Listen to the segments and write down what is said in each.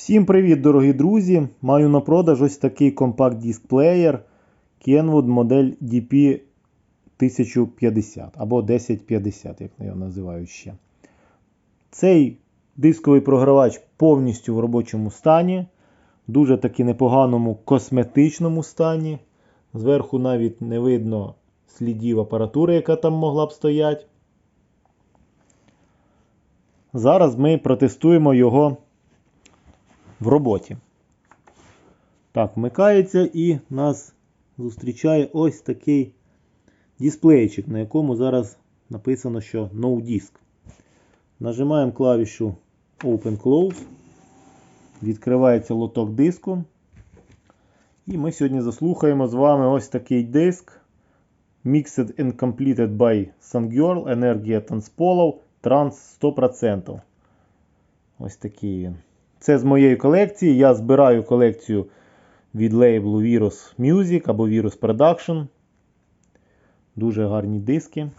Всім привіт, дорогі друзі! Маю на продаж ось такий компакт-диск плеєр Kenwood модель DP 1050 або 1050, як його називають ще. Цей дисковий програвач повністю в робочому стані, дуже таки непоганому косметичному стані. Зверху навіть не видно слідів апаратури, яка там могла б стояти. Зараз ми протестуємо його в роботі. Так, вмикається і нас зустрічає ось такий дисплейчик, на якому зараз написано, що No Disk. Нажимаємо клавішу Open Close. Відкривається лоток диску. І ми сьогодні заслухаємо з вами ось такий диск. Mixed and completed by SunGirl, енергія танцполов, транс 100%. Ось такий він. Це з моєї колекції. Я збираю колекцію від лейблу Virus Music або Virus Production. Дуже гарні диски.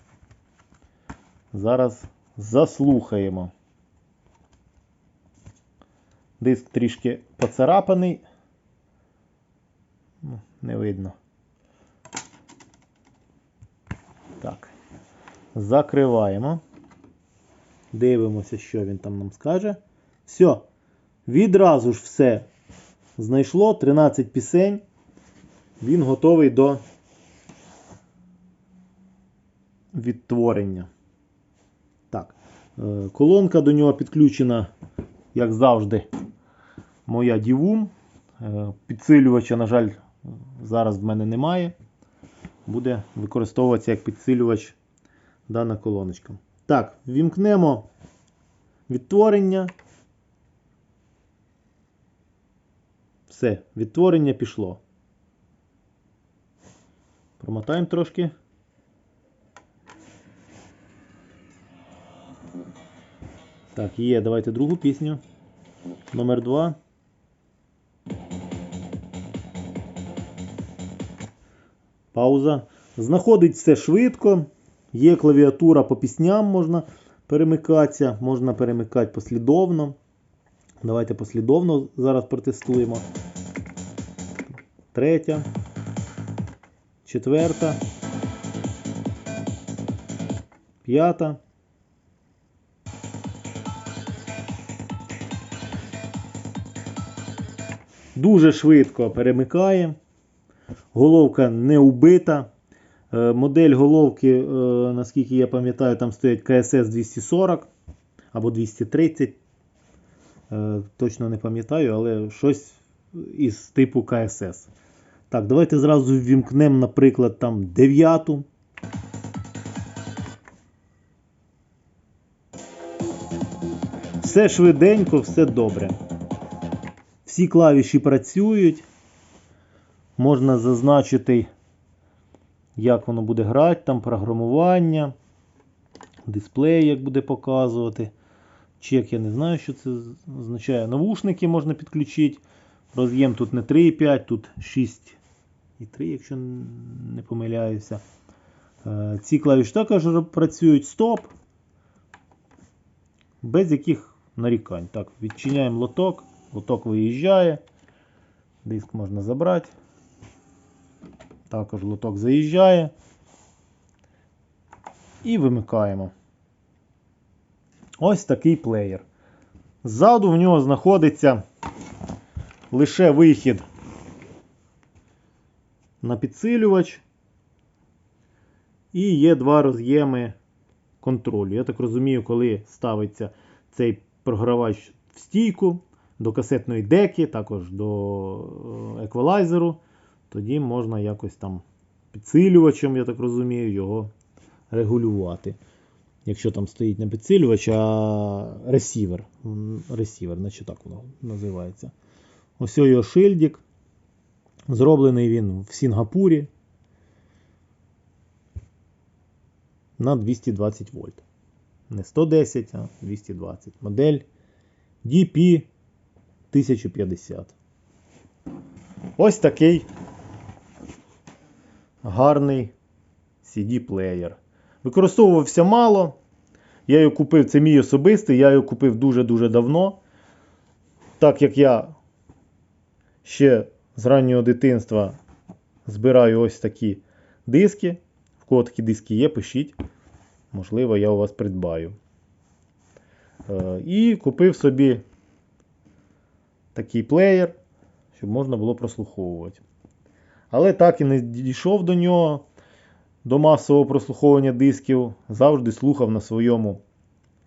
Зараз заслухаємо. Диск трішки поцарапаний. Ну, Не видно. Так. Закриваємо. Дивимося, що він там нам скаже. Все. Відразу ж все знайшло 13 пісень. Він готовий до відтворення. Так. е, Колонка до нього підключена, як завжди, моя Divum. Е, Підсилювача, на жаль, зараз в мене немає. Буде використовуватися як підсилювач дана колоночка. Так, вімкнемо відтворення. Все, відтворення пішло. Промотаємо трошки. Так, є, давайте другу пісню. Номер 2. Пауза. Знаходить все швидко. Є клавіатура по пісням, можна перемикатися, можна перемикати послідовно. Давайте послідовно зараз протестуємо. Третя. Четверта. П'ята. Дуже швидко перемикає. Головка не убита. Е, Модель головки, е, наскільки я пам'ятаю, там стоять КСС 240 або 230. Е, Точно не пам'ятаю, але щось із типу КСС. Так, давайте зразу ввімкнемо, наприклад, там дев'яту. Все швиденько, все добре. Всі клавіші працюють. Можна зазначити, як воно буде грати, там програмування, дисплей, як буде показувати. Чек, я не знаю, що це означає. Навушники можна підключити. Роз'єм тут не 3,5, тут 6,3, якщо не помиляюся. Е, Ці клавіші також працюють стоп. Без яких нарікань. Так, відчиняємо лоток, лоток виїжджає. Диск можна забрати. Також лоток заїжджає. І вимикаємо. Ось такий плеєр. Ззаду в нього знаходиться лише вихід на підсилювач. І є два роз'єми контролю. Я так розумію, коли ставиться цей програвач в стійку до касетної деки, також до е, еквалайзеру, тоді можна якось там підсилювачем, я так розумію, його регулювати. Якщо там стоїть не підсилювач, а ресівер. Ресівер, значить так воно називається. Ось його шильдик. Зроблений він в Сінгапурі на 220 вольт. Не 110, а 220. Модель DP 1050. Ось такий гарний CD-плеєр. Використовувався мало. Я його купив, це мій особистий, я його купив дуже-дуже давно. так як я ще з раннього дитинства збираю ось такі диски. В кого такі диски є, пишіть. Можливо, я у вас придбаю. Е, І купив собі такий плеєр, щоб можна було прослуховувати. Але так і не дійшов до нього, до масового прослуховування дисків. Завжди слухав на своєму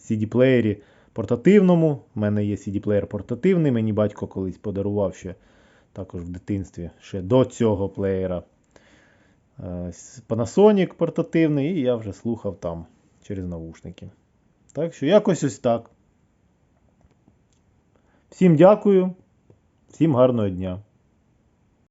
CD-плеєрі портативному. У мене є CD-плеєр портативний, мені батько колись подарував ще також в дитинстві, ще до цього плеєра. Е, Panasonic портативний, і я вже слухав там через навушники. Так що якось ось так. Всім дякую, всім гарного дня.